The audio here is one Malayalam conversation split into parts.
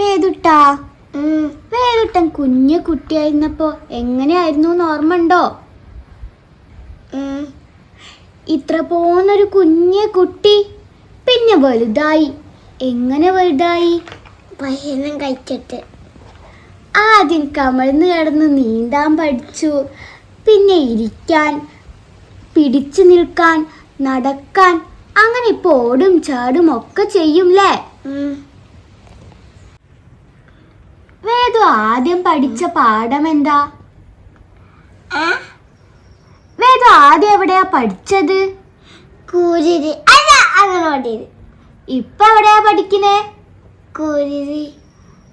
വേദുട്ടാ. വേദുട്ടൻ കുഞ്ഞു കുട്ടിയായിരുന്നപ്പോ എങ്ങനെയായിരുന്നു എന്ന് ഓർമ്മ ഉണ്ടോ ഇത്ര പോന്നൊരു കുഞ്ഞു കുട്ടി പിന്നെ വലുതായി. എങ്ങനെ വലുതായി? ഭക്ഷണം കഴിച്ചിട്ട്. ആദ്യം കമഴ്ന്ന് കിടന്ന് നീന്താൻ പഠിച്ചു. പിന്നെ ഇരിക്കാൻ പിടിച്ചു നിൽക്കാൻ നടക്കാൻ അങ്ങനെ ഓടും ചാടും ഒക്കെ ചെയ്യൂല്ലേ വേദു ആദ്യം പഠിച്ച പാഠം എന്താ? വേദു ആദ്യം എവിടെയാ പഠിച്ചത്? കൂരിരി അല്ല ഇപ്പൊ എവിടെയാ പഠിക്കുന്നേ? കൂരിരി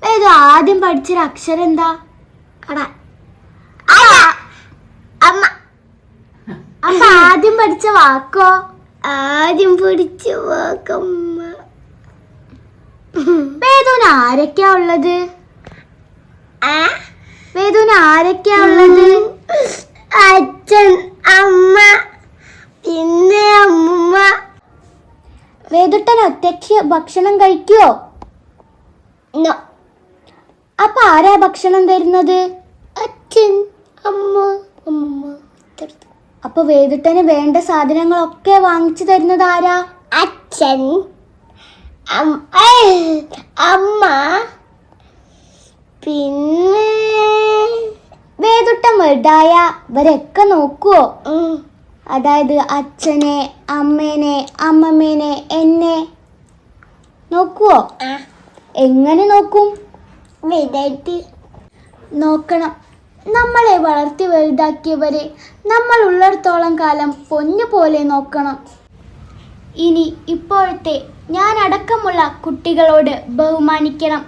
വേദു ആദ്യം പഠിച്ചൊരു അക്ഷരം എന്താ? അട അമ്മ. അപ്പൊ ആദ്യം പഠിച്ച വാക്കോ? ആദ്യം പഠിച്ച വാക്കമ്മ. വേദുവിന് ആരൊക്കെയാ ഉള്ളത്? വേദുവിന് ആരൊക്കെയാ ഉള്ളത്? അച്ഛൻ അമ്മ പിന്നെ അമ്മ വേദുട്ടൻ ഒറ്റയ്ക്ക് ഭക്ഷണം കഴിക്കോ? നോ. അപ്പൊ ആരാ ഭക്ഷണം തരുന്നത്? അച്ഛൻ അമ്മ അമ്മ. അപ്പൊ വേദുട്ടന് വേണ്ട സാധനങ്ങളൊക്കെ വാങ്ങിച്ചു തരുന്നത് ആരാ? അച്ഛൻ അമ്മ പിന്നെ വേദുട്ടം വലുതായ ഇവരൊക്കെ നോക്കുവോ? അതായത് അച്ഛനെ അമ്മേനെ അമ്മമ്മേനെ എന്നെ നോക്കുവോ? എങ്ങനെ നോക്കും? വലുതായിട്ട് നോക്കണം. നമ്മളെ വളർത്തി വലുതാക്കിയവരെ നമ്മൾ ഉള്ളിടത്തോളം കാലം പൊന്നു പോലെ നോക്കണം. ഇനി ഇപ്പോഴത്തെ ഞാൻ അടക്കമുള്ള കുട്ടികളോട് ബഹുമാനിക്കണം.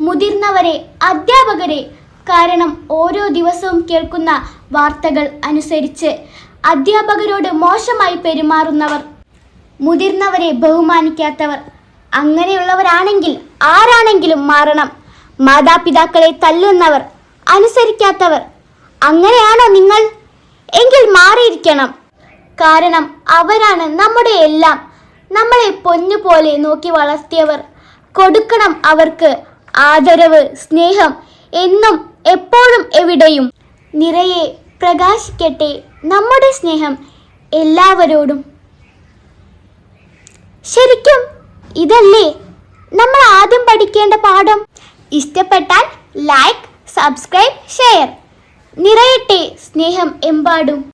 മുതിർന്നവരെ അധ്യാപകരെ. കാരണം ഓരോ ദിവസവും കേൾക്കുന്ന വാർത്തകൾ അനുസരിച്ച് അധ്യാപകരോട് മോശമായി പെരുമാറുന്നവർ മുതിർന്നവരെ ബഹുമാനിക്കാത്തവർ. അങ്ങനെയുള്ളവരാണെങ്കിൽ ആരാണെങ്കിലും മാറണം. മാതാപിതാക്കളെ തല്ലുന്നവർ അനുസരിക്കാത്തവർ. അങ്ങനെയാണോ നിങ്ങൾ? എങ്കിൽ മാറിയിരിക്കണം. കാരണം അവരാണ് നമ്മുടെ എല്ലാം. നമ്മളെ പൊന്നുപോലെ നോക്കി വളർത്തിയവർ. കൊടുക്കണം അവർക്ക്. ആദരവ് സ്നേഹം എന്നും എപ്പോഴും എവിടെയും നിറയെ പ്രകാശിക്കട്ടെ നമ്മുടെ സ്നേഹം എല്ലാവരോടും. ശരിക്കും ഇതല്ലേ? നമ്മൾ ആദ്യം പഠിക്കേണ്ട പാഠം. ഇഷ്ടപ്പെട്ടാൽ ലൈക്ക് സബ്സ്ക്രൈബ് ഷെയർ നിറയട്ടെ സ്നേഹം എമ്പാടും.